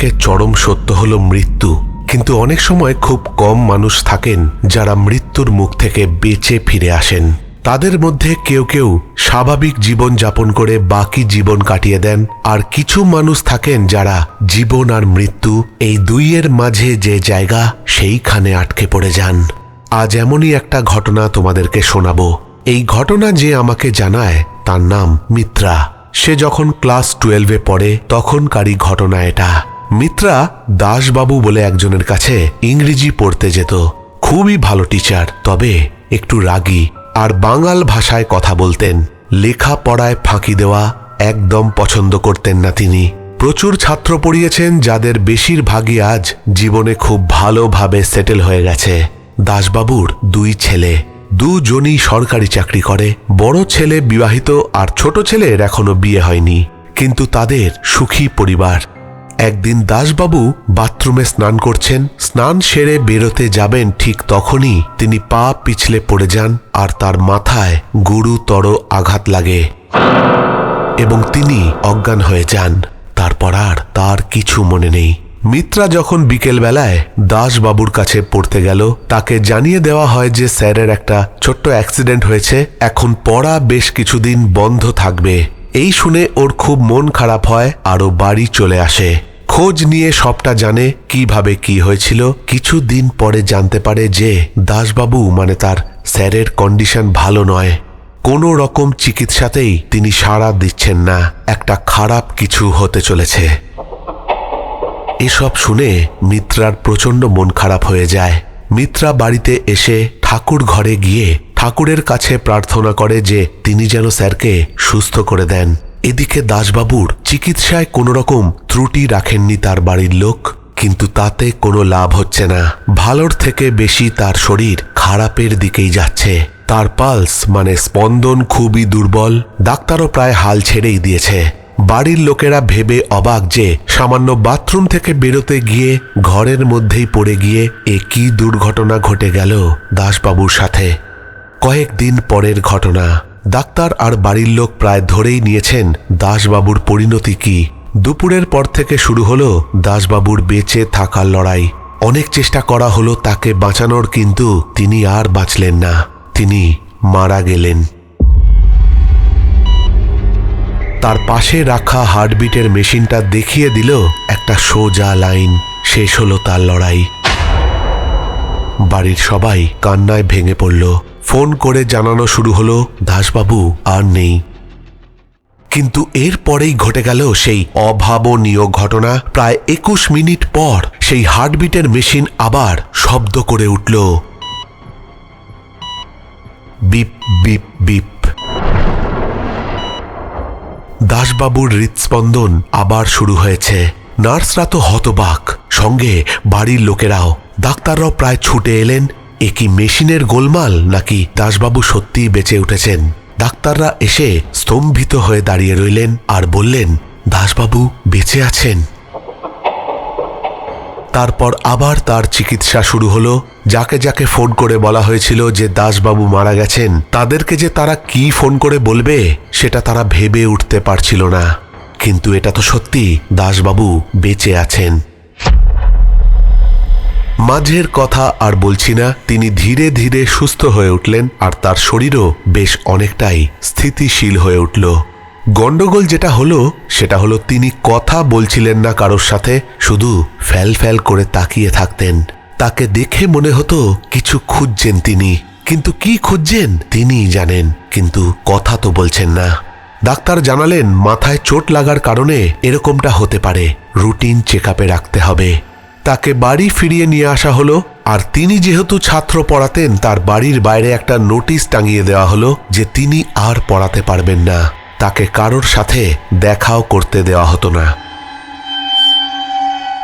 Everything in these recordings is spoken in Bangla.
জীবনের চরম সত্য হল মৃত্যু। কিন্তু অনেক সময় খুব কম মানুষ থাকেন যারা মৃত্যুর মুখ থেকে বেঁচে ফিরে আসেন। তাদের মধ্যে কেউ কেউ স্বাভাবিক জীবন যাপন করে বাকি জীবন কাটিয়ে দেন, আর কিছু মানুষ থাকেন যারা জীবন আর মৃত্যু এই দুইয়ের মাঝে যে জায়গা সেইখানে আটকে পড়ে যান। আজ এমনই একটা ঘটনা তোমাদেরকে শোনাবো। এই ঘটনা যে আমাকে জানায়, তার নাম মিত্রা। সে যখন ক্লাস টুয়েলভে পড়ে, তখনকারই ঘটনা এটা। মিত্রা দাসবাবু বলে একজনের কাছে ইংরেজি পড়তে যেত। খুবই ভালো টিচার তবে একটু রাগী আর বাঙাল ভাষায় কথা বলতেন। লেখাপড়ায় ফাঁকি দেওয়া একদম পছন্দ করতেন না তিনি। প্রচুর ছাত্র পড়িয়েছেন যাদের বেশিরভাগই আজ জীবনে খুব ভালোভাবে সেটেল হয়ে গেছে। দাসবাবুর দুই ছেলে। দুজনই সরকারি চাকরি করে। বড় ছেলে বিবাহিত আর ছোট ছেলের এখনও বিয়ে হয়নি। কিন্তু তাদের সুখী পরিবার একদিন দাসবাবু বাথরুমে স্নান করছেন। স্নান সেরে বেরোতে যাবেন ঠিক তখনই। তিনি পা পিছলে পড়ে যান আর তার মাথায় গুরুতর আঘাত লাগে এবং তিনি অজ্ঞান হয়ে যান। তারপর আর তার কিছু মনে নেই। মিত্রা যখন বিকেলবেলায় দাসবাবুর কাছে পড়তে গেল, তাকে জানিয়ে দেওয়া হয় যে স্যারের একটা ছোট্ট অ্যাক্সিডেন্ট হয়েছে। এখন পড়া বেশ কিছুদিন বন্ধ থাকবে। এই শুনে ওর খুব মন খারাপ হয়, আরও বাড়ি চলে আসে। খোঁজ নিয়ে সবটা জানে, কীভাবে কি হয়েছিল। কিছু দিন পরে জানতে পারে যে, দাসবাবু মানে তার স্যারের কন্ডিশন ভালো নয়। কোনো রকম চিকিৎসাতেই তিনি সাড়া দিচ্ছেন না। একটা খারাপ কিছু হতে চলেছে। এসব শুনে মিত্রার প্রচণ্ড মন খারাপ হয়ে যায়। মিত্রা বাড়িতে এসে ঠাকুর ঘরে গিয়ে ঠাকুরের কাছে প্রার্থনা করে যে, তিনি যেন স্যারকে সুস্থ করে দেন। এদিকে দাসবাবুর চিকিৎসায় কোনো রকম ত্রুটি রাখেননি তার বাড়ির লোক, কিন্তু তাতে কোনো লাভ হচ্ছে না। ভালোর থেকে বেশি তার শরীর খারাপের দিকেই যাচ্ছে। তার পালস মানে স্পন্দন খুবই দুর্বল, ডাক্তারও প্রায় হাল ছেড়েই দিয়েছে। বাড়ির লোকেরা ভেবে অবাক যে সামান্য বাথরুম থেকে বেরোতে গিয়ে ঘরের মধ্যেই পড়ে গিয়ে এ কি দুর্ঘটনা ঘটে গেল দাসবাবুর সাথে। কয়েকদিন পরের ঘটনা। ডাক্তার আর বাড়ির লোক প্রায় ধরেই নিয়েছেন, দাসবাবুর পরিণতি কি? দুপুরের পর থেকে শুরু হলো দাসবাবুর বেঁচে থাকার লড়াই। অনেক চেষ্টা করা হলো তাকে বাঁচানোর, কিন্তু তিনি আর বাঁচলেন না। তিনি মারা গেলেন। তার পাশে রাখা হার্টবিটের মেশিনটা দেখিয়ে দিল একটা সোজা লাইন। শেষ হলো তার লড়াই। বাড়ির সবাই কান্নায় ভেঙে পড়ল। ফোন করে জানানো শুরু হলো, দাসবাবু, আর নেই। কিন্তু এর পরেই ঘটে গেল সেই অভাবনীয় ঘটনা। প্রায় একুশ মিনিট পর সেই হার্টবিটের মেশিন আবার শব্দ করে উঠল। Beep beep beep. দাসবাবুর হৃৎস্পন্দন আবার শুরু হয়েছে। নার্সরা তো হতবাক। সঙ্গে বাড়ির লোকেরাও। ডাক্তাররাও প্রায় ছুটে এলেন। এ কি মেশিনের গোলমাল নাকি দাসবাবু সত্যিই বেঁচে উঠেছেন? ডাক্তাররা এসে স্তম্ভিত হয়ে দাঁড়িয়ে রইলেন আর বললেন, দাসবাবু বেঁচে আছেন। তারপর আবার তার চিকিৎসা শুরু হলো। যাকে যাকে ফোন করে বলা হয়েছিল যে দাসবাবু মারা গেছেন, তাদেরকে যে তারা কি ফোন করে বলবে, সেটা তারা ভেবে উঠতে পারছিল না। কিন্তু এটা তো সত্যি, দাসবাবু বেঁচে আছেন। মাঝের কথা আর বলছি না, তিনি ধীরে ধীরে সুস্থ হয়ে উঠলেন আর তার শরীরও বেশ অনেকটাই স্থিতিশীল হয়ে উঠল। গন্ডগোল যেটা হলো, সেটা হলো তিনি কথা বলছিলেন না কারোর সাথে, শুধু ফ্যাল ফ্যাল করে তাকিয়ে থাকতেন। তাকে দেখে মনে হতো কিছু খুঁজছেন তিনি। কিন্তু কি খুঁজছেন, তিনিই জানেন, কিন্তু কথা তো বলছেন না। ডাক্তার জানালেন, মাথায় চোট লাগার কারণে এরকমটা হতে পারে, রুটিন চেক রাখতে হবে। তাকে বাড়ি ফিরিয়ে নিয়ে আসা হলো, আর তিনি যেহেতু ছাত্র পড়াতেন, তার বাড়ির বাইরে একটা নোটিশ টাঙিয়ে দেওয়া হলো যে তিনি আর পড়াতে পারবেন না। তাকে কারোর সাথে দেখাও করতে দেওয়া হতো না।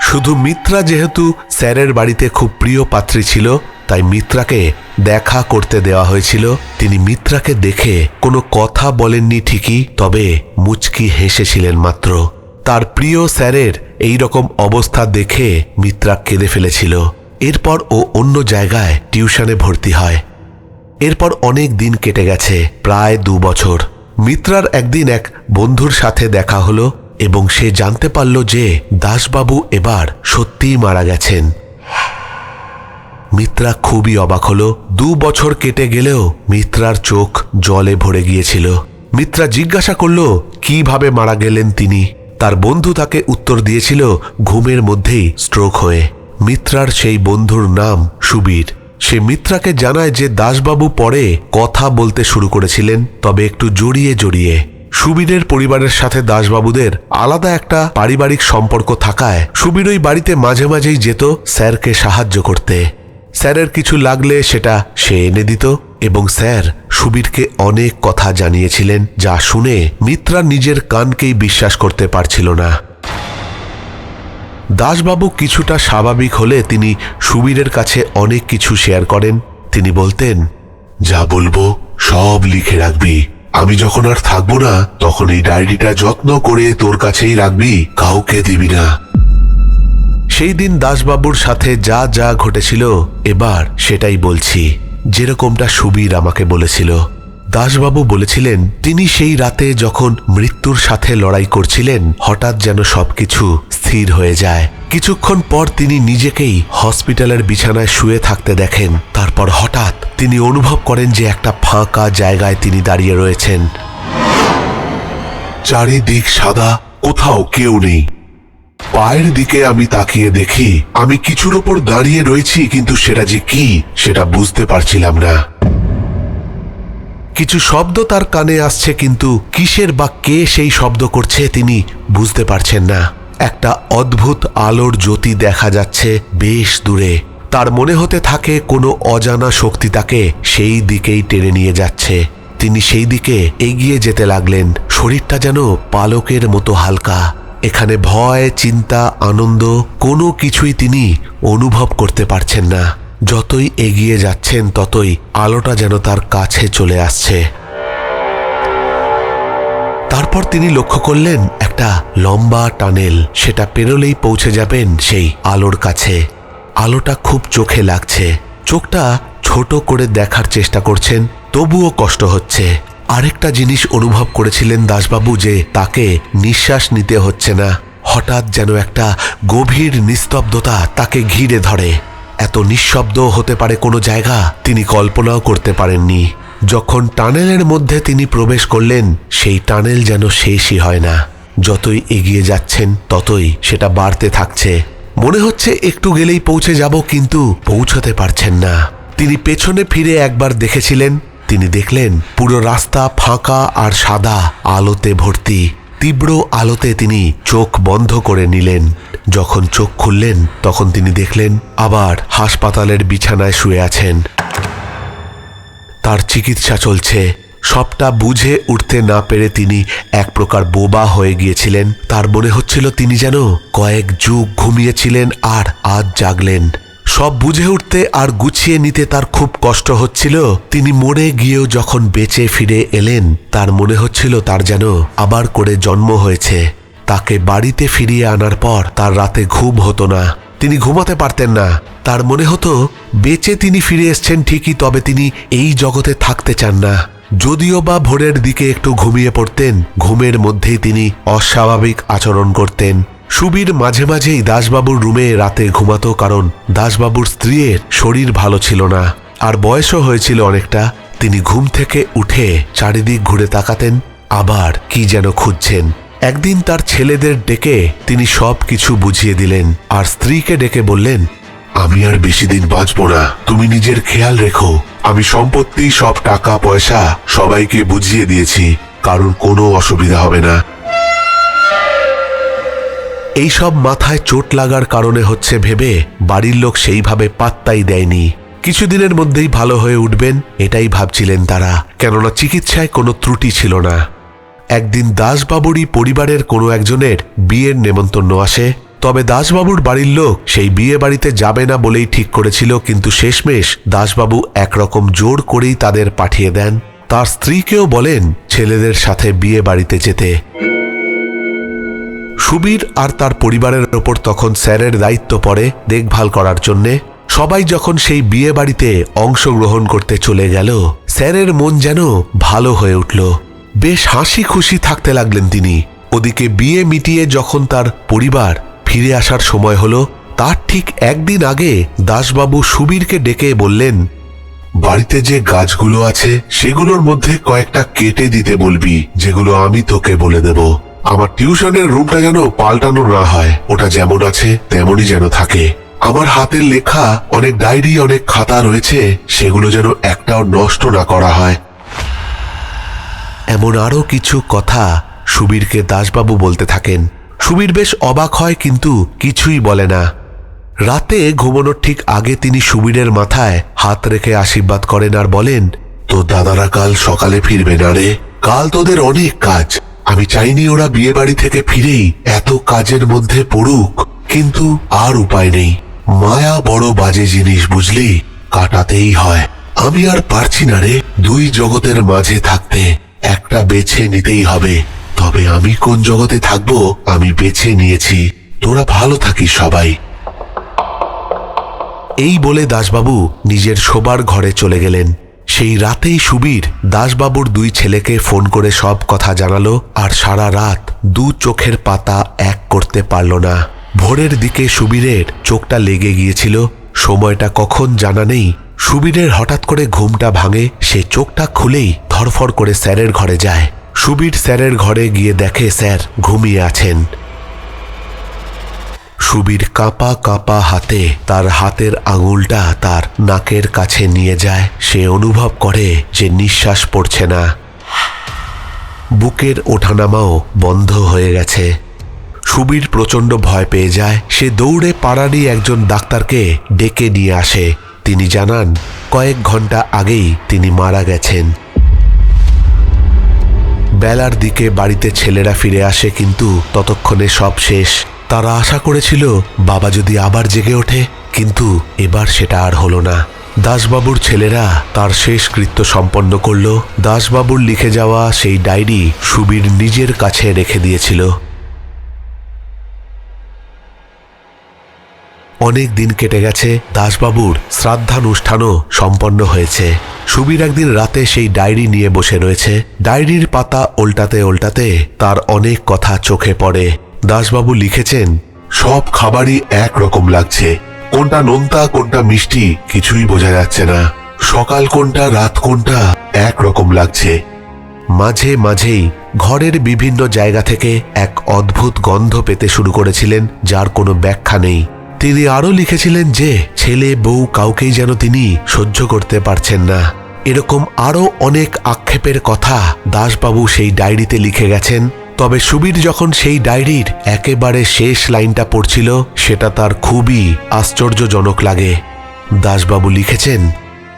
শুধু মিত্রা যেহেতু স্যারের বাড়িতে খুব প্রিয় পাত্রী ছিল, তাই মিত্রাকে দেখা করতে দেওয়া হয়েছিল। তিনি মিত্রাকে দেখে কোনো কথা বলেননি ঠিকই, তবে মুচকি হেসেছিলেন মাত্র। তার প্রিয় স্যারের এই রকম অবস্থা দেখে মিত্রা কেঁদে ফেলেছিল। এরপর ও অন্য জায়গায় টিউশনে ভর্তি হয়। এরপর অনেক দিন কেটে গেছে, প্রায় দু বছর। মিত্রার একদিন এক বন্ধুর সাথে দেখা হলো এবং সে জানতে পারল যে দাসবাবু এবার সত্যিই মারা গেছেন। মিত্রা খুবই অবাক হলো। দু বছর কেটে গেলেও মিত্রার চোখ জলে ভরে গিয়েছিল। মিত্রা জিজ্ঞাসা করল, কীভাবে মারা গেলেন তিনি? তার বন্ধু তাকে উত্তর দিয়েছিল, ঘুমের মধ্যেই স্ট্রোক হয়ে। মিত্রার সেই বন্ধুর নাম সুবীর। সে মিত্রাকে জানায় যে দাসবাবু পরে কথা বলতে শুরু করেছিলেন, তবে একটু জড়িয়ে জড়িয়ে। সুবীরের পরিবারের সাথে দাসবাবুদের আলাদা একটা পারিবারিক সম্পর্ক থাকায় সুবীর ওই বাড়িতে মাঝে মাঝেই যেত স্যারকে সাহায্য করতে। স্যারের কিছু লাগলে সেটা সে এনে দিত। এবং স্যার সুবীরকে অনেক কথা জানিয়েছিলেন যা শুনে মিত্রা নিজের কানকেই বিশ্বাস করতে পারছিল না। দাসবাবু কিছুটা স্বাভাবিক হলে তিনি সুবীরের কাছে অনেক কিছু শেয়ার করেন। তিনি বলতেন, যা বলব সব লিখে রাখবি। আমি যখন আর থাকব না, তখন এই ডায়েরিটা যত্ন করে তোর কাছেই রাখবি, কাউকে দিবি না। সেই দিন দাসবাবুর সাথে যা যা ঘটেছিল, এবার সেটাই বলছি। যেরকমটা সুবীর আমাকে বলেছিল। দাসবাবু বলেছিলেন, তিনি সেই রাতে যখন মৃত্যুর সাথে লড়াই করছিলেন, হঠাৎ যেন সবকিছু স্থির হয়ে যায়। কিছুক্ষণ পর তিনি নিজেকেই হসপিটালের বিছানায় শুয়ে থাকতে দেখেন। তারপর হঠাৎ তিনি অনুভব করেন যে একটা ফাঁকা জায়গায় তিনি দাঁড়িয়ে রয়েছেন। চারিদিক সাদা, কোথাও কেউ নেই। পায়ের দিকে আমি তাকিয়ে দেখি, আমি কিছুর ওপর দাঁড়িয়ে রয়েছি, কিন্তু সেটা যে কি, সেটা বুঝতে পারছিলাম না। কিছু শব্দ তার কানে আসছে, কিন্তু কিসের বা কে সেই শব্দ করছে তিনি বুঝতে পারছেন না। একটা অদ্ভুত আলোর জ্যোতি দেখা যাচ্ছে বেশ দূরে। তার মনে হতে থাকে কোনো অজানা শক্তি তাকে সেই দিকেই টেনে নিয়ে যাচ্ছে। তিনি সেই দিকে এগিয়ে যেতে লাগলেন, শরীরটা যেন পালকের মতো হালকা। এখানে ভয়, চিন্তা, আনন্দ কোনো কিছুই তিনি অনুভব করতে পারছেন না। যতই এগিয়ে যাচ্ছেন, ততই আলোটা যেন তার কাছে চলে আসছে। তারপর তিনি লক্ষ্য করলেন, একটা লম্বা টানেল, সেটা পেরোলেই পৌঁছে যাবেন সেই আলোর কাছে। আলোটা খুব চোখে লাগছে। চোখটা ছোট করে দেখার চেষ্টা করছেন, তবুও কষ্ট হচ্ছে। আরেকটা জিনিস অনুভব করেছিলেন দাসবাবু যে তাকে নিঃশ্বাস নিতে হচ্ছে না। হঠাৎ যেন একটা গভীর নিস্তব্ধতা তাকে ঘিরে ধরে। এত নিঃশব্দ হতে পারে কোনো জায়গা, তিনি কল্পনাও করতে পারেননি। যখন টানেলের মধ্যে তিনি প্রবেশ করলেন, সেই টানেল যেন শেষই হয় না। যতই এগিয়ে যাচ্ছেন, ততই সেটা বাড়তে থাকছে। মনে হচ্ছে একটু গেলেই পৌঁছে যাব, কিন্তু পৌঁছতে পারছেন না। তিনি পেছনে ফিরে একবার দেখেছিলেন তিনি দেখলেন পুরো রাস্তা ফাঁকা আর সাদা, আলোতে ভর্তি। তীব্র আলোতে তিনি চোখ বন্ধ করে নিলেন। যখন চোখ খুললেন, তখন তিনি দেখলেন আবার হাসপাতালের বিছানায় শুয়ে আছেন। তার চিকিৎসা চলছে। সবটা বুঝে উঠতে না পেরে তিনি এক প্রকার বোবা হয়ে গিয়েছিলেন। তার মনে হচ্ছিল তিনি যেন কয়েক যুগ ঘুমিয়েছিলেন আর আজ জাগলেন। সব বুঝে উঠতে আর গুছিয়ে নিতে তার খুব কষ্ট হচ্ছিল। তিনি মরে গিয়েও যখন বেঁচে ফিরে এলেন, তার মনে হচ্ছিল তার যেন আবার করে জন্ম হয়েছে। তাকে বাড়িতে ফিরিয়ে আনার পর তার রাতে ঘুম হতো না। তিনি ঘুমাতে পারতেন না। তার মনে হতো, বেঁচে তিনি ফিরে এসছেন ঠিকই, তবে তিনি এই জগতে থাকতে চান না। যদিও বা ভোরের দিকে একটু ঘুমিয়ে পড়তেন, ঘুমের মধ্যেই তিনি অস্বাভাবিক আচরণ করতেন। সুবীর মাঝে মাঝেই দাসবাবুর রুমে রাতে ঘুমাতো কারণ দাসবাবুর স্ত্রীর শরীর ভালো ছিল না। আর বয়সও হয়েছিল অনেকটা, তিনি ঘুম থেকে উঠে চারিদিক ঘুরে তাকাতেন, আবার কি যেন খুঁজছেন। একদিন তার ছেলেদের ডেকে তিনি সব কিছু বুঝিয়ে দিলেন, আর স্ত্রীকে ডেকে বললেন, আমি আর বেশি দিন বাঁচব না, তুমি নিজের খেয়াল রেখো। আমি সম্পত্তি, সব টাকা, পয়সা সবাইকে বুঝিয়ে দিয়েছি কারণ কোনো অসুবিধা হবে না। এইসব মাথায় চোট লাগার কারণে হচ্ছে ভেবে বাড়ির লোক সেইভাবে পাত্তাই দেয়নি। কিছুদিনের মধ্যেই ভালো হয়ে উঠবেন, এটাই ভাবছিলেন তারা। কেননা চিকিৎসায় কোনো ত্রুটি ছিল না। একদিন দাসবাবুরই পরিবারের কোনো একজনের বিয়ের নেমন্তন্ন আসে। তবে দাসবাবুর বাড়ির লোক সেই বিয়ে বাড়িতে যাবে না বলেই ঠিক করেছিল, কিন্তু শেষমেশ দাসবাবু একরকম জোর করেই তাদের পাঠিয়ে দেন। তার স্ত্রীকেও বলেন ছেলেদের সাথে বিয়ে বাড়িতে যেতে। সুবীর আর তার পরিবারের ওপর তখন স্যারের দায়িত্ব পড়ে দেখভাল করার জন্যে। সবাই যখন সেই বিয়ে বাড়িতে অংশগ্রহণ করতে চলে গেল, স্যারের মন যেন ভালো হয়ে উঠল। বেশ হাসি খুশি থাকতে লাগলেন তিনি। ওদিকে বিয়ে মিটিয়ে যখন তার পরিবার ফিরে আসার সময় হলো, তার ঠিক একদিন আগে দাসবাবু সুবীরকে ডেকে বললেন, বাড়িতে যে গাছগুলো আছে, সেগুলোর মধ্যে কয়েকটা কেটে দিতে বলবি, যেগুলো আমি তোকে বলে দেব। আমার টিউশনের রুমটা যেন পাল্টানো না হয়। ওটা যেমন আছে, তেমনই যেন থাকে। আমার হাতের লেখা, অনেক ডায়েরি, অনেক খাতা রয়েছে, সেগুলো যেন একটাও নষ্ট না করা হয়। এমন আরও কিছু কথা সুবীরকে দাসবাবু বলতে থাকেন। সুবীর বেশ অবাক হয়, কিন্তু কিছুই বলে না। রাতে ঘুমানোর ঠিক আগে তিনি সুবীরের মাথায় হাত রেখে আশীর্বাদ করেন আর বলেন তো দাদারা কাল সকালে ফিরবে না রে। কাল তোদের অনেক কাজ। আমি চাইনি ওরা বিয়ে বাড়ি থেকে ফিরেই এত কাজের মধ্যে পড়ুক, কিন্তু আর উপায় নেই। মায়া বড় বাজে জিনিস বুঝলি, কাটাতেই হয়। আমি আর পারছি না রে দুই জগতের মাঝে থাকতে, একটা বেছে নিতেই হবে। তবে আমি কোন জগতে থাকব, আমি বেছে নিয়েছি। তোরা ভালো থাকিস সবাই। এই বলে দাসবাবু নিজের শোবার ঘরে চলে গেলেন। সেই রাতেই সুবীর দাসবাবুর দুই ছেলেকে ফোন করে সব কথা জানালো আর সারা রাত দু চোখের পাতা এক করতে পারল না। ভোরের দিকে সুবীরের চোখটা লেগে গিয়েছিল। সময়টা কখন জানা নেই। সুবীরের হঠাৎ করে ঘুমটা ভাঙে, সে চোখটা খুলেই ধরফর করে স্যারের ঘরে যায়। সুবীর স্যারের ঘরে গিয়ে দেখে, স্যার, ঘুমিয়ে আছেন। সুবীর কাঁপা কাঁপা হাতে তার হাতের আঙুলটা তার নাকের কাছে নিয়ে যায়। সে অনুভব করে যে নিঃশ্বাস পড়ছে না। বুকের ওঠানামাও বন্ধ হয়ে গেছে। সুবীর প্রচণ্ড ভয় পেয়ে যায়। সে দৌড়ে পাড়ারই একজন ডাক্তারকে ডেকে নিয়ে আসে। তিনি জানান, কয়েক ঘণ্টা আগেই তিনি মারা গেছেন। বেলার দিকে বাড়িতে ছেলেরা ফিরে আসে কিন্তু ততক্ষণে সব শেষ। তারা আশা করেছিল, বাবা যদি আবার জেগে ওঠে, কিন্তু এবার সেটা আর হলো না। দাসবাবুর ছেলেরা তার শেষ কৃত্য সম্পন্ন করল। দাসবাবুর লিখে যাওয়া সেই ডায়েরি সুবীর নিজের কাছে রেখে দিয়েছিল। অনেক দিন কেটে গেছে, দাসবাবুর শ্রাদ্ধানুষ্ঠানও সম্পন্ন হয়েছে। সুবীর একদিন রাতে সেই ডায়েরি নিয়ে বসে রয়েছে। ডায়েরির পাতা উল্টাতে উল্টাতে তার অনেক কথা চোখে পড়ে। দাসবাবু লিখেছেন, সব খাবারই এক রকম লাগছে। কোনটা নোনতা, কোনটা মিষ্টি, কিছুই বোঝা যাচ্ছে না। সকাল কোনটা, রাত কোনটা এক রকম লাগছে। মাঝে মাঝেই ঘরের বিভিন্ন জায়গা থেকে এক অদ্ভুত গন্ধ পেতে শুরু করেছিলেন, যার কোনো ব্যাখ্যা নেই। তিনি আরও লিখেছিলেন যে, ছেলে, বউ কাউকেই যেন তিনি সহ্য করতে পারছেন না। এরকম আরও অনেক আক্ষেপের কথা দাসবাবু সেই ডায়েরিতে লিখে গেছেন তবে সুবীর যখন সেই ডায়েরির একেবারে শেষ লাইনটা পড়ছিল, সেটা তার খুবই আশ্চর্যজনক লাগে। দাসবাবু লিখেছেন,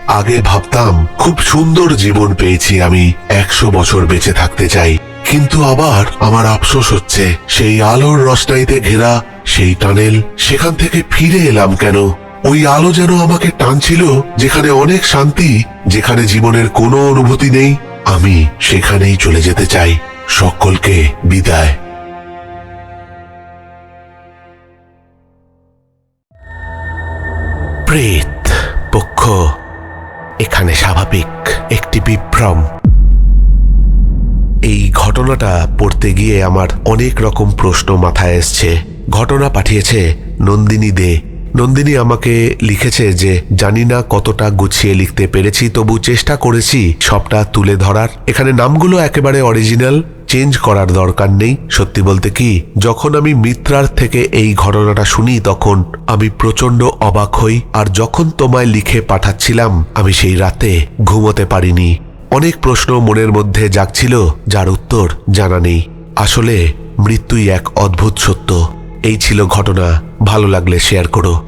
আগে ভাবতাম খুব সুন্দর জীবন পেয়েছি আমি, একশো বছর বেঁচে থাকতে চাই। কিন্তু আবার আমার আফসোস হচ্ছে, সেই আলোর রসনাইতে ঘেরা, সেই টানেল, সেখান থেকে ফিরে এলাম কেন? ওই আলো যেন আমাকে টানছিল, যেখানে অনেক শান্তি, যেখানে জীবনের কোনো অনুভূতি নেই, আমি সেখানেই চলে যেতে চাই। সকলকে বিদায়। প্রেত পক্ষ, এখানে স্বাভাবিক একটি বিভ্রম। এই ঘটনাটা পড়তে গিয়ে আমার অনেক রকম প্রশ্ন মাথায় এসছে। ঘটনা পাঠিয়েছে নন্দিনী দে। নন্দিনী আমাকে লিখেছে যে, জানি না কতটা গুছিয়ে লিখতে পেরেছি, তবু চেষ্টা করেছি সবটা তুলে ধরার। এখানে নামগুলো একেবারে অরিজিনাল চেঞ্জ করার দরকার নেই। সত্যি বলতে কি, যখন আমি মিত্রার থেকে এই ঘটনাটা শুনি, তখন আমি প্রচণ্ড অবাক হই, আর যখন তোমায় লিখে পাঠাচ্ছিলাম, আমি সেই রাতে ঘুমোতে পারিনি। অনেক প্রশ্ন মনের মধ্যে জাগছিল, যার উত্তর জানা নেই। আসলে, মৃত্যুই এক অদ্ভুত সত্য। এই ছিল ঘটনা। ভালো লাগলে শেয়ার করো।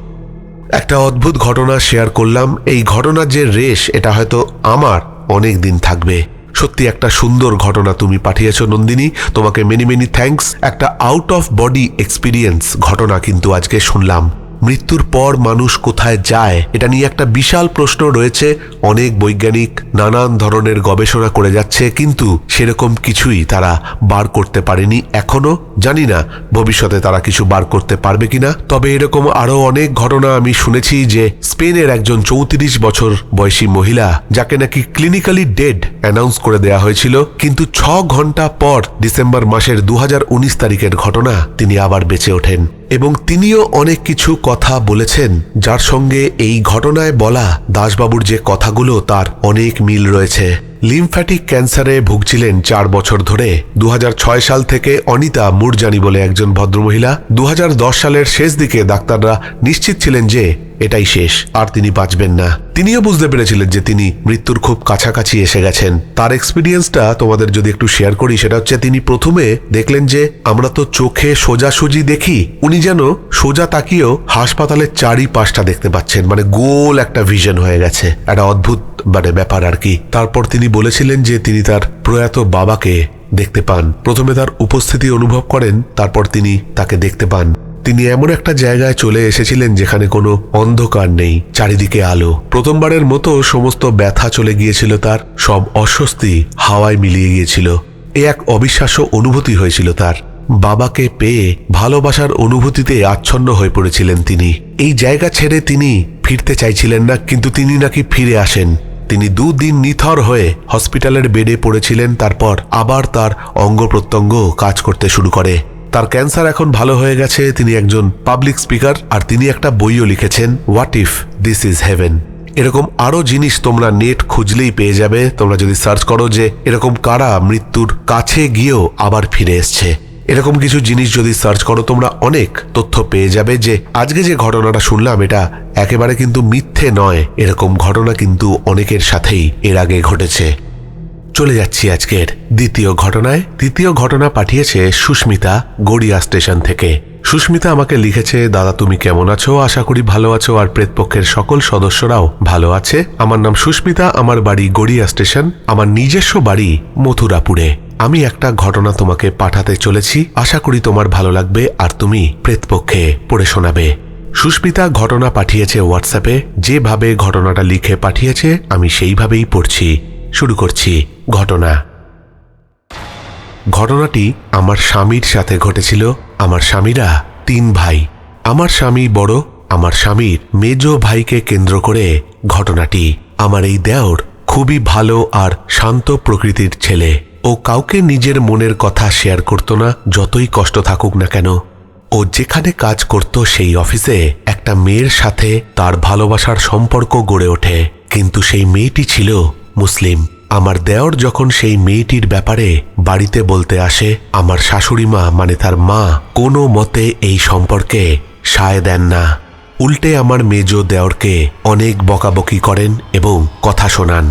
একটা অদ্ভুত ঘটনা শেয়ার করলাম। এই ঘটনার যে রেশ, এটা হয়তো আমার অনেক দিন থাকবে। সত্যি একটা সুন্দর ঘটনা তুমি পাঠিয়েছ, নন্দিনী। তোমাকে মেনি মেনি থ্যাঙ্কস একটা আউট অফ বডি এক্সপিরিয়েন্স ঘটনা কিন্তু আজকে শুনলাম। মৃত্যুর পর মানুষ কোথায় যায়, এটা নিয়ে একটা বিশাল প্রশ্ন রয়েছে। অনেক বৈজ্ঞানিক নানান ধরনের গবেষণা করে যাচ্ছে, কিন্তু সেরকম কিছুই তারা বার করতে পারেনি এখনও। জানি না ভবিষ্যতে তারা কিছু বার করতে পারবে কিনা। তবে এরকম আরও অনেক ঘটনা আমি শুনেছি যে স্পেনের একজন চৌত্রিশ বছর বয়সী মহিলা, যাকে নাকি ক্লিনিক্যালি ডেড অ্যানাউন্স করে দেয়া হয়েছিল, কিন্তু ছ ঘণ্টা পর ডিসেম্বর মাসের দু হাজার উনিশ তারিখের ঘটনা তিনি আবার বেঁচে ওঠেন। এবং তিনিও অনেক কিছু কথা বলেছেন, যার সঙ্গে এই ঘটনায় বলা দাসবাবুর যে কথাগুলো তার অনেক মিল রয়েছে। লিমফ্যাটিক ক্যান্সারে ভুগছিলেন চার বছর ধরে দু হাজার ছয় সাল থেকে অনিতা মুরজানি বলে একজন ভদ্রমহিলা দু হাজার দশ সালের শেষ দিকে ডাক্তাররা নিশ্চিত ছিলেন যে এটাই শেষ, আর তিনি বাঁচবেন না। তিনিও বুঝতে পেরেছিলেন যে তিনি মৃত্যুর খুব কাছাকাছি এসে গেছেন। তার এক্সপিরিয়েন্সটা তোমাদের যদি একটু শেয়ার করি, সেটা হচ্ছে তিনি প্রথমে দেখলেন যে আমরা তো চোখে সোজাসুজি দেখি, উনি যেন সোজা তাকিয়েও হাসপাতালের চারিপাশটা দেখতে পাচ্ছেন। মানে গোল একটা ভিশন হয়ে গেছে। একটা অদ্ভুত মানে ব্যাপার আর কি। তারপর তিনি বলেছিলেন যে তিনি তার প্রয়াত বাবাকে দেখতে পান। প্রথমে তার উপস্থিতি অনুভব করেন, তারপর তিনি তাকে দেখতে পান। তিনি এমন একটা জায়গায় চলে এসেছিলেন যেখানে কোনো অন্ধকার নেই, চারিদিকে আলো। প্রথমবারের মতো সমস্ত ব্যথা চলে গিয়েছিল তার, সব অস্বস্তি হাওয়ায় মিলিয়ে গিয়েছিল। এ এক অবিশ্বাস্য অনুভূতি হয়েছিল তার। বাবাকে পেয়ে ভালোবাসার অনুভূতিতে আচ্ছন্ন হয়ে পড়েছিলেন তিনি। এই জায়গা ছেড়ে তিনি ফিরতে চাইছিলেন না, কিন্তু তিনি নাকি ফিরে আসেন। তিনি দুদিন নিথর হয়ে হসপিটালের বেডে পড়েছিলেন, তারপর আবার তার অঙ্গ প্রত্যঙ্গ কাজ করতে শুরু করে। তার ক্যান্সার এখন ভালো হয়ে গেছে, তিনি একজন পাবলিক স্পিকার আর তিনি একটা বইও লিখেছেন what if this is heaven এরকম আরও জিনিস তোমরা নেট খুঁজলেই পেয়ে যাবে। তোমরা যদি সার্চ করো যে, এরকম কারা মৃত্যুর কাছে গিয়েও আবার ফিরে এসছে। এরকম কিছু জিনিস যদি সার্চ করো, তোমরা অনেক তথ্য পেয়ে যাবে যে, আজকে যে ঘটনাটা শুনলাম, এটা একেবারে কিন্তু মিথ্যে নয়। এরকম ঘটনা কিন্তু অনেকের সাথেই এর আগে ঘটেছে। চলে যাচ্ছি আজকের দ্বিতীয় ঘটনায়। দ্বিতীয় ঘটনা পাঠিয়েছে সুস্মিতা গড়িয়া স্টেশন থেকে। সুস্মিতা আমাকে লিখেছে, দাদা, তুমি কেমন আছো? আশা করি ভালো আছো আর প্রেতপক্ষের সকল সদস্যরাও ভালো আছে। আমার নাম সুস্মিতা, আমার বাড়ি গড়িয়া স্টেশন, আমার নিজস্ব বাড়ি মথুরাপুরে। আমি একটা ঘটনা তোমাকে পাঠাতে চলেছি। আশা করি তোমার ভালো লাগবে আর তুমি প্রেতপক্ষে পড়ে শোনাবে। সুস্মিতা ঘটনা পাঠিয়েছে হোয়াটসঅ্যাপে। যেভাবে ঘটনাটা লিখে পাঠিয়েছে, আমি সেইভাবেই পড়ছি। শুরু করছি ঘটনা। ঘটনাটি আমার স্বামীর সাথে ঘটেছিল। আমার স্বামীরা তিন ভাই। আমার স্বামী বড়, আমার স্বামীর মেজ ভাইকে কেন্দ্র করে ঘটনাটি। আমার এই দেওর খুবই ভালো আর শান্ত প্রকৃতির ছেলে। ও কাউকে নিজের মনের কথা শেয়ার করত না, যতই কষ্ট থাকুক না কেন। ও যেখানে কাজ করত সেই অফিসে একটা মেয়ের সাথে তার ভালোবাসার সম্পর্ক গড়ে ওঠে। কিন্তু সেই মেয়েটি ছিল মুসলিম, আমার দেওর যখন সেই মেয়েটির ব্যাপারে বাড়িতে বলতে আসে, আমার শাশুড়ি মা মানে তার মা, কোনো মতে এই সম্পর্কে সায় দেন না। উল্টে আমার মেজ দেওরকে অনেক বকাবকি করেন এবং কথা শোনান।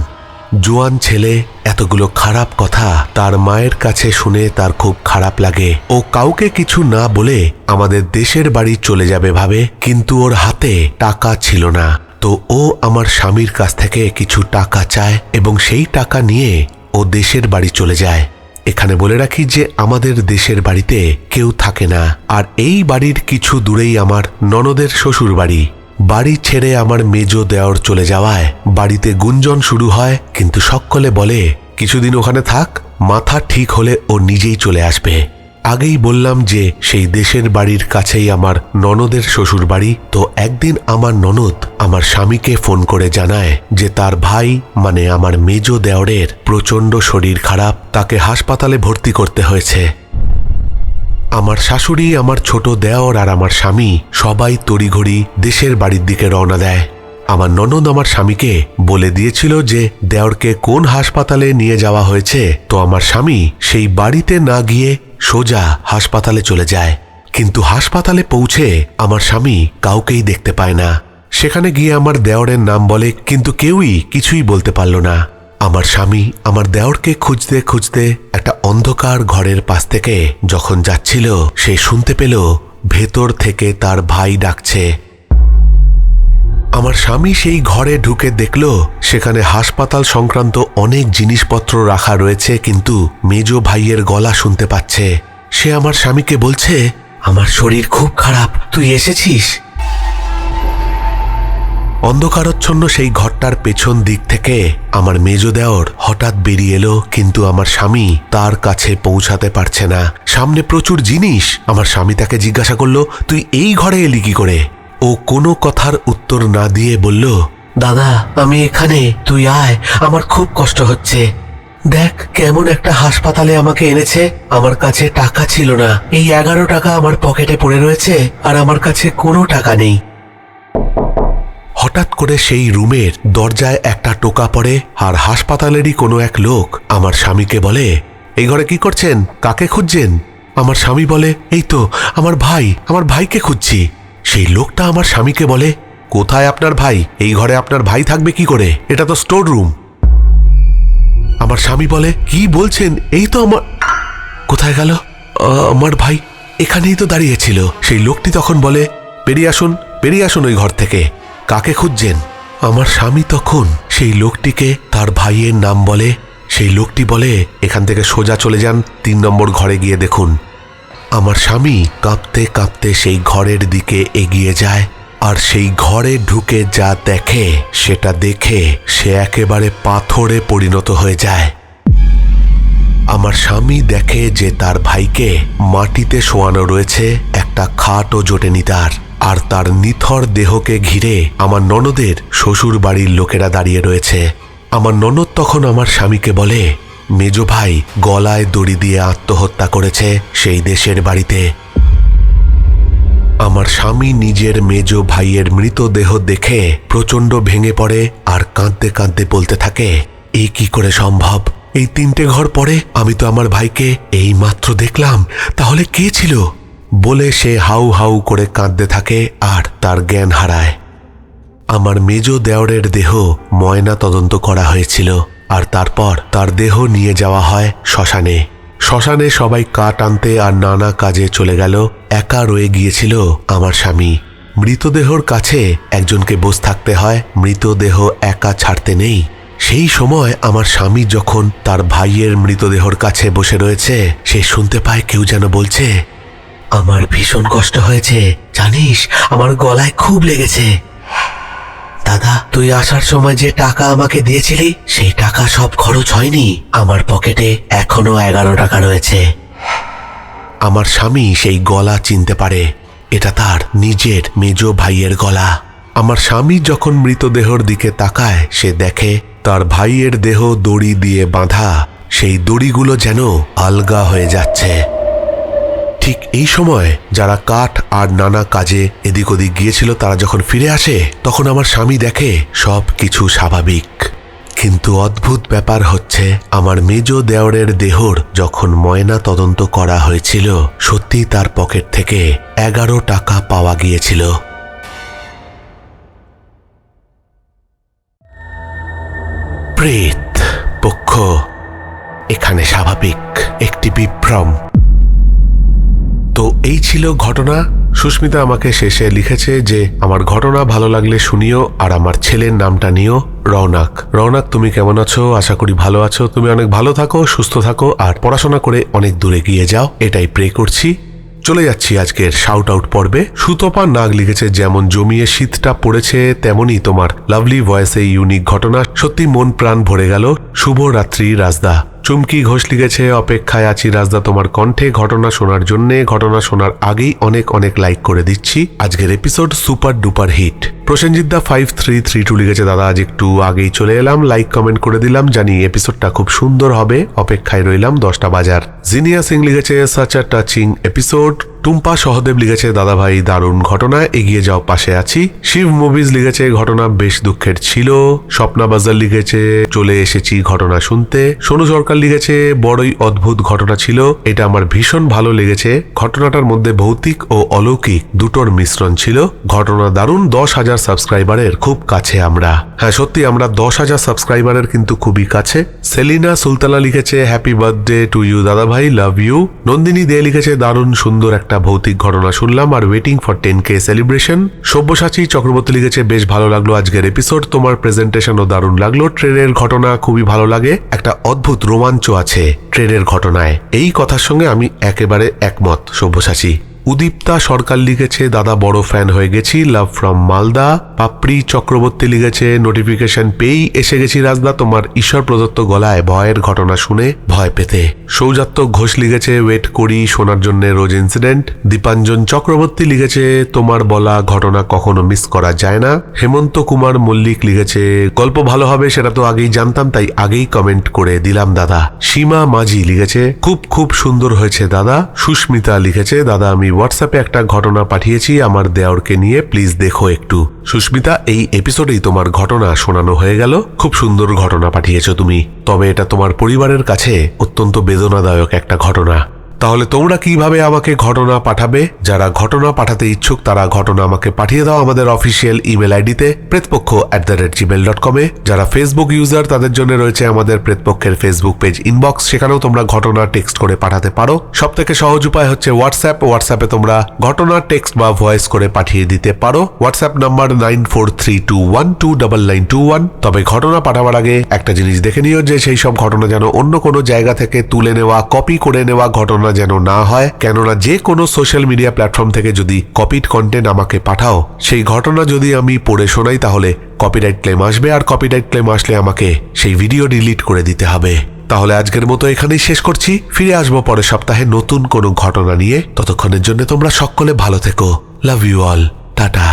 জোয়ান ছেলে, এতগুলো খারাপ কথা তার মায়ের কাছে শুনে তার খুব খারাপ লাগে। ও কাউকে কিছু না বলে আমাদের দেশের বাড়ি চলে যাবে ভাবে, কিন্তু ওর হাতে টাকা ছিল না। তো ও আমার স্বামীর কাছ থেকে কিছু টাকা চায় এবং সেই টাকা নিয়ে ও দেশের বাড়ি চলে যায়। এখানে বলে রাখি যে আমাদের দেশের বাড়িতে কেউ থাকে না। আর এই বাড়ির কিছু দূরেই আমার ননদের শ্বশুর বাড়ি। বাড়ি ছেড়ে আমার মেজ দেওর চলে যাওয়ায় বাড়িতে গুঞ্জন শুরু হয়, কিন্তু সকলে বলে, কিছুদিন ওখানে থাক, মাথা ঠিক হলে ও নিজেই চলে আসবে। আগেই বললাম যে সেই দেশের বাড়ির কাছেই আমার ননদের শ্বশুর বাড়ি, তো একদিন আমার ননদ আমার স্বামীকে ফোন করে জানায় যে তার ভাই মানে আমার মেজ দেওরের প্রচণ্ড শরীর খারাপ, তাকে হাসপাতালে ভর্তি করতে হয়েছে। আমার শাশুড়ি, আমার ছোট দেওর আর আমার স্বামী সবাই তড়িঘড়ি দেশের বাড়ির দিকে রওনা দেয়। আমার ননদ আমার স্বামীকে বলে দিয়েছিল যে দেওরকে কোন হাসপাতালে নিয়ে যাওয়া হয়েছে, তো আমার স্বামী সেই বাড়িতে না গিয়ে সোজা হাসপাতালে চলে যায়। কিন্তু হাসপাতালে পৌঁছে আমার স্বামী কাউকেই দেখতে পায় না। সেখানে গিয়ে আমার দেওরের নাম বলে, কিন্তু কেউই কিছুই বলতে পারল না। আমার স্বামী আমার দেওরকে খুঁজতে খুঁজতে একটা অন্ধকার ঘরের পাশ থেকে যখন যাচ্ছিল, সে শুনতে পেল ভেতর থেকে তার ভাই ডাকছে। আমার স্বামী সেই ঘরে ঢুকে দেখল, সেখানে হাসপাতাল সংক্রান্ত অনেক জিনিসপত্র রাখা রয়েছে, কিন্তু মেজ ভাইয়ের গলা শুনতে পাচ্ছে। সে আমার স্বামীকে বলছে, আমার শরীর খুব খারাপ, তুই এসেছিস? অন্ধকারচ্ছন্ন সেই ঘরটার পেছন দিক থেকে আমার মেজ দেওর হঠাৎ বেরিয়ে এলো, কিন্তু আমার স্বামী তার কাছে পৌঁছাতে পারছে না। সামনে প্রচুর জিনিস। আমার স্বামী তাকে জিজ্ঞাসা করল, তুই এই ঘরে এলি কি করে? ও কোনো কথার উত্তর না দিয়ে বলল, দাদা, আমি এখানে, তুই আয়, আমার খুব কষ্ট হচ্ছে। দেখ কেমন একটা হাসপাতালে আমাকে এনেছে, আমার কাছে টাকা ছিল না। এই এগারো টাকা আমার পকেটে পড়ে রয়েছে, আর আমার কাছে কোনো টাকা নেই। হঠাৎ করে সেই রুমের দরজায় একটা টোকা পড়ে, আর হাসপাতালেরই কোনো এক লোক আমার স্বামীকে বলে, এই ঘরে কি করছেন? কাকে খুঁজছেন? আমার স্বামী বলে, এই তো, আমার ভাই, আমার ভাইকে খুঁজছি। সেই লোকটা আমার স্বামীকে বলে, কোথায় আপনার ভাই? এই ঘরে আপনার ভাই থাকবে কি করে? এটা তো স্টোর রুম। আমার স্বামী বলে, কি বলছেন? এই তো আমার কোথায় গেল? আমার ভাই এখানেই তো দাঁড়িয়েছিল। সেই লোকটি তখন বলে বেরিয়ে আসুন বেরিয়ে আসুন ওই ঘর থেকে। কাকে খুঁজছেন? আমার স্বামী তখন সেই লোকটিকে তার ভাইয়ের নাম বলে, সেই লোকটি বলে, এখান থেকে সোজা চলে যান, তিন নম্বর ঘরে গিয়ে দেখুন। আমার স্বামী কাঁপতে কাঁপতে সেই ঘরের দিকে এগিয়ে যায়, আর সেই ঘরে ঢুকে যা দেখে, সেটা দেখে সে একেবারে পাথরে পরিণত হয়ে যায়। আমার স্বামী দেখে যে তার ভাইকে মাটিতে শোয়ানো রয়েছে, একটা খাটও জোটেনি তার, আর তার নিথর দেহকে ঘিরে আমার ননদের শ্বশুর বাড়ির লোকেরা দাঁড়িয়ে রয়েছে। আমার ননদ তখন আমার স্বামীকে বলে মেজ ভাই গলায় দড়ি দিয়ে আত্মহত্যা করেছে সেই দেশের বাড়িতে। আমার স্বামী নিজের মেজ ভাইয়ের মৃতদেহ দেখে প্রচণ্ড ভেঙে পড়ে আর কাঁদতে কাঁদতে বলতে থাকে এই কি করে সম্ভব? এই তিনটে ঘর পরে আমি তো আমার ভাইকে এই মাত্র দেখলাম, তাহলে কে ছিল? বলে সে হাউ হাউ করে কাঁদতে থাকে আর তার জ্ঞান হারায়। আমার মেজ দেওরের দেহ ময়না তদন্ত করা হয়েছিল। আর তারপর তার দেহ নিয়ে যাওয়া হয় শ্মশানে। শ্মশানে সবাই কাঠ আনতে আর নানা কাজে চলে গেল। একা রয়ে গিয়েছিল আমার স্বামী। মৃতদেহর কাছে একজনকে বস থাকতে হয়। মৃতদেহ একা ছাড়তে নেই। সেই সময় আমার স্বামী যখন তার ভাইয়ের মৃতদেহর কাছে বসে রয়েছে, সে শুনতে পায় কেউ যেন বলছে, আমার ভীষণ কষ্ট হয়েছে। জানিস, আমার গলায় খুব লেগেছে। দাদা, তুই আসার সময় যে টাকা আমাকে দিয়েছিলি, সেই টাকা সব খরচ হয়নি। আমার পকেটে এখনও এগারো টাকা রয়েছে। আমার স্বামী সেই গলা চিনতে পারে। এটা তার নিজের মেজ ভাইয়ের গলা। আমার স্বামী যখন মৃতদেহর দিকে তাকায়, সে দেখে তার ভাইয়ের দেহ দড়ি দিয়ে বাঁধা। সেই দড়িগুলো যেন আলগা হয়ে যাচ্ছে। ঠিক এই সময় যারা কাঠ আর নানা কাজে এদিক ওদিক গিয়েছিল, তারা যখন ফিরে আসে, তখন আমার স্বামী দেখে সব কিছু স্বাভাবিক। কিন্তু অদ্ভুত ব্যাপার হচ্ছে, আমার মেজ দেওরের দেহর যখন ময়না তদন্ত করা হয়েছিল সত্যি তার পকেট থেকে এগারো টাকা পাওয়া গিয়েছিল। প্রেত, পক্ষ, এখানে স্বাভাবিক। একটি বিভ্রম। তো এই ছিল ঘটনা। সুস্মিতা আমাকে শেষে লিখেছে যে, আমার ঘটনা ভালো লাগলে শুনিও, আর আমার ছেলের নামটা নিও রৌনাক রৌনাক তুমি কেমন আছো? আশা করি ভালো আছো। তুমি অনেক ভালো থাকো, সুস্থ থাকো, আর পড়াশোনা করে অনেক দূরে গিয়ে যাও। এটাই প্রে করছি। চলে যাচ্ছি আজকের শাউট আউট পর্বে। সুতপা নাগ লিখেছে, যেমন জমিয়ে শীতটা পড়েছে, তেমনই তোমার লাভলি ভয়েসে ইউনিক ঘটনা। সত্যি মন প্রাণ ভরে গেল। শুভ রাত্রি, রাজদা। চুমকি ঘোষ লিখেছে অপেক্ষায় আছি রাজদা তোমার কণ্ঠে। ঘটনা শোনার জন্যে, ঘটনা শোনার আগেই অনেক অনেক লাইক করে দিচ্ছি। আজকের episode super duper hit Prosenjit da five three three two লিখেছে দাদা আজ একটু আগেই চলে এলাম। লাইক কমেন্ট করে দিলাম, জানি এপিসোডটা খুব সুন্দর হবে। অপেক্ষায় রইলাম দশটা বাজার। জিনিয়া সিং লিখেছে such a touching episode Tumpa Sahadev লিখেছে দাদা ভাই দারুণ ঘটনা, এগিয়ে যাও, পাশে আছি। শিব মুভিজ লিখেছে, ঘটনা বেশ দুঃখের ছিল। স্বপ্না বাজার লিখেছে, চলে এসেছি ঘটনা শুনতে। সোনু সরকার লিখেছে, বড়ই অদ্ভুত ঘটনা ছিল। এটা আমার ভীষণ ভালো লেগেছে। ঘটনাটার মধ্যে ভৌতিক ও অলৌকিক দুটোর মিশ্রণ ছিল। ঘটনা দারুণ, দশ হাজার সাবস্ক্রাইবারের খুব কাছে আমরা। হ্যাঁ সত্যি, আমরা দশ হাজার সাবস্ক্রাইবারের কিন্তু খুবই কাছে। সেলিনা সুলতানা লিখেছে, হ্যাপি বার্থডে টু ইউ দাদা ভাই লাভ ইউ। নন্দিনী দে লিখেছে, দারুণ সুন্দর একটা ভৌতিক ঘটনা শুনলাম আর waiting for ten K celebration Sabyasachi Chakraborty লিখেছে, বেশ ভালো লাগল আজকের এপিসোড তোমার প্রেজেন্টেশনও দারুণ লাগল। ট্রেনের ঘটনা খুবই ভালো লাগে। একটা অদ্ভুত রোমাঞ্চ আছে ট্রেনের ঘটনায়। এই কথার সঙ্গে আমি একেবারে একমত, সব্যসাচী। উদীপ্তা সরকার লিখেছে, দাদা বড় ফ্যান হয়ে গেছি লাভ ফ্রম মালদা। পাপড়ি চক্রবর্তী লিখেছে নোটিফিকেশন পেয়েই এসে গেছি রাজদা, তোমার ঈশ্বর প্রদত্ত গলায় ভয়ের ঘটনা শুনে ভয় পেতে। সৌজাত্য ঘোষ লিখেছে ওয়েট করি শোনার জন্য রোজ ইনসিডেন্ট দীপাঞ্জন চক্রবর্তী লিখেছে, তোমার বলা ঘটনা কখনো মিস করা যায় না। হেমন্ত কুমার মল্লিক লিখেছে, গল্প ভালো হবে, সেটা তো আগেই জানতাম, তাই আগেই কমেন্ট করে দিলাম, দাদা। সীমা মাঝি লিখেছে, খুব খুব সুন্দর হয়েছে, দাদা। সুস্মিতা লিখেছে, দাদা, আমি হোয়াটসঅ্যাপে একটা ঘটনা পাঠিয়েছি, আমার দেওরকে নিয়ে। প্লিজ দেখো একটু। সুস্মিতা, এই এপিসোডেই তোমার ঘটনা শোনানো হয়ে গেল। খুব সুন্দর ঘটনা পাঠিয়েছ তুমি। তবে এটা তোমার পরিবারের কাছে অত্যন্ত বেদনাদায়ক একটা ঘটনা। তাহলে তোমরা কীভাবে আমাকে ঘটনা পাঠাবে? যারা ঘটনা পাঠাতে ইচ্ছুক, তারা ঘটনা আমাকে পাঠিয়ে দাও আমাদের অফিসিয়াল ইমেল আইডিতে, Pretpaksha at the rate Gmail dot কমে যারা ফেসবুক ইউজার তাদের জন্য রয়েছে আমাদের প্রেতপক্ষের ফেসবুক পেজ ইনবক্স সেখানেও তোমরা ঘটনা টেক্সট করে পাঠাতে পারো। সব থেকে সহজ উপায় হচ্ছে হোয়াটসঅ্যাপ হোয়াটসঅ্যাপে তোমরা ঘটনা টেক্সট বা ভয়েস করে পাঠিয়ে দিতে পারো। WhatsApp number nine four three two one two double nine two one তবে ঘটনা পাঠাবার আগে একটা জিনিস দেখে নিও যে সেই সব ঘটনা যেন অন্য কোনো জায়গা থেকে তুলে নেওয়া কপি করে নেওয়া ঘটনা যেন না হয়, কেননা যে কোনো সোশ্যাল মিডিয়া প্ল্যাটফর্ম থেকে যদি কপিড কন্টেন্ট আমাকে পাঠাও, সেই ঘটনা যদি আমি পড়ে শোনাই, তাহলে কপিরাইট ক্লেম আসবে আর কপিরাইট ক্লেম আসলে আমাকে সেই ভিডিও ডিলিট করে দিতে হবে। তাহলে আজকের মতো এখানেই শেষ করছি। ফিরে আসব পরের সপ্তাহে নতুন কোনো ঘটনা নিয়ে। ততক্ষণের জন্য তোমরা সকলে ভালো থেকো। Love you all tata